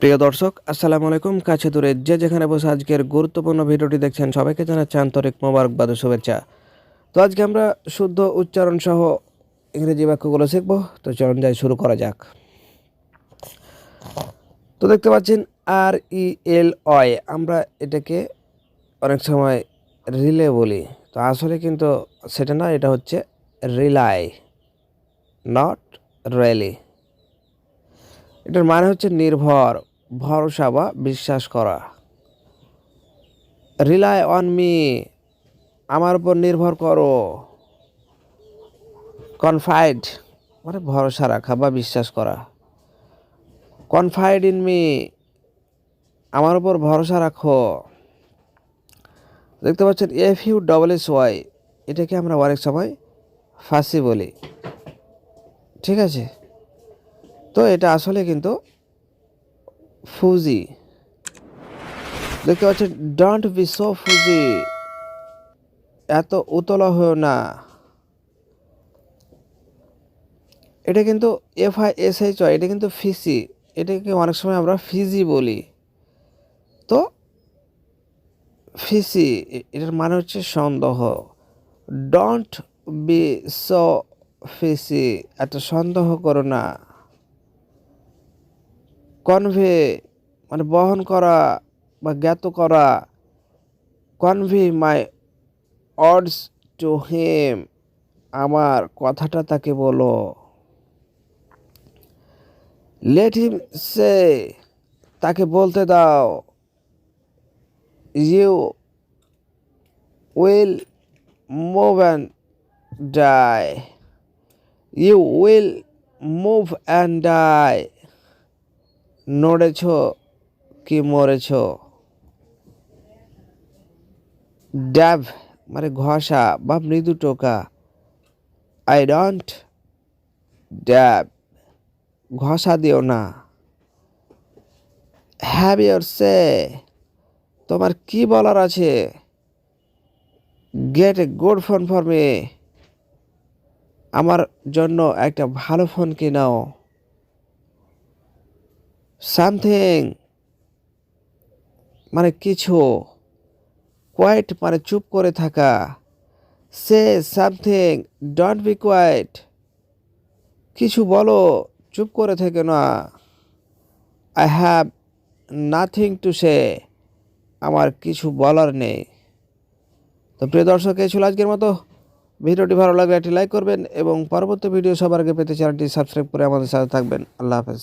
প্রিয় দর্শক, আসসালামু আলাইকুম। কাছে দূরে যে যেখানে বসে আজকের গুরুত্বপূর্ণ ভিডিওটি দেখছেন, সবাইকে জানাচ্ছি আন্তরিক মোবারকবাদ শুভেচ্ছা। তো আজকে আমরা শুদ্ধ উচ্চারণ সহ ইংরেজি বাক্যগুলো শিখব। তো চলুন যাই, শুরু করা যাক। তো দেখতে পাচ্ছেন, আর ই এল অয়, আমরা এটাকে অনেক সময় রিলে বলি। তো আসলে কিন্তু সেটা না, এটা হচ্ছে রিলাই, নট রেলি এটার মানে হচ্ছে নির্ভর। ভরসা বা বিশ্বাস করা। রিলাই অন মি আমার উপর নির্ভর করো। কনফাইড মানে ভরসা রাখা বা বিশ্বাস করা। কনফাইড ইন মি আমার উপর ভরসা রাখো। দেখতে পাচ্ছেন F U double S Y এটাকে আমরা অনেক সময় ফাঁসি বলি। ঠিক আছে? তো এটা আসলে কিন্তু ফুজি দেখতে পাচ্ছেন ডোন্ট বি সো ফুজি এত উতলা হয়েও না। এটা কিন্তু এফ আই এস এটা কিন্তু ফিসি। এটাকে অনেক সময় আমরা ফিজি বলি। তো, ফিসি এটার মানে হচ্ছে সন্দেহ। ডোন্ট বি সো ফিসি এত সন্দেহ করো না। কনভে মানে বহন করা বা জ্ঞাত করা কনভে মাই অর্ডস টু হিম আমার কথাটা তাকে বলো। লেট হিম সে তাকে বলতে দাও you will move and die you will move and die নড়েছ। কি মরেছ? ড্যাব মানে ঘষা বা মৃদু টোকা। আই ডোন্ট ড্যাব ঘষা দিও না। হ্যাভ ইউর সে তোমার কি বলার আছে? Get a good phone for me আমার জন্য একটা ভালো ফোন কিনাও। সামথিং কিছু কোয়াইট মানে চুপ করে থাকা। সে সামথিং ডোন্ট বি কোয়াইট কিছু বলো, চুপ করে থেকে না। I have nothing to say আমার কিছু বলার নেই। তো প্রিয় দর্শক, এই ছিল আজকের মতো। ভিডিওটি ভালো লাগলে একটি লাইক করবেন এবং পরবর্তী ভিডিও সবার আগে পেতে চ্যানেলটি সাবস্ক্রাইব করে আমাদের সাথে থাকবেন। আল্লাহ হাফেজ।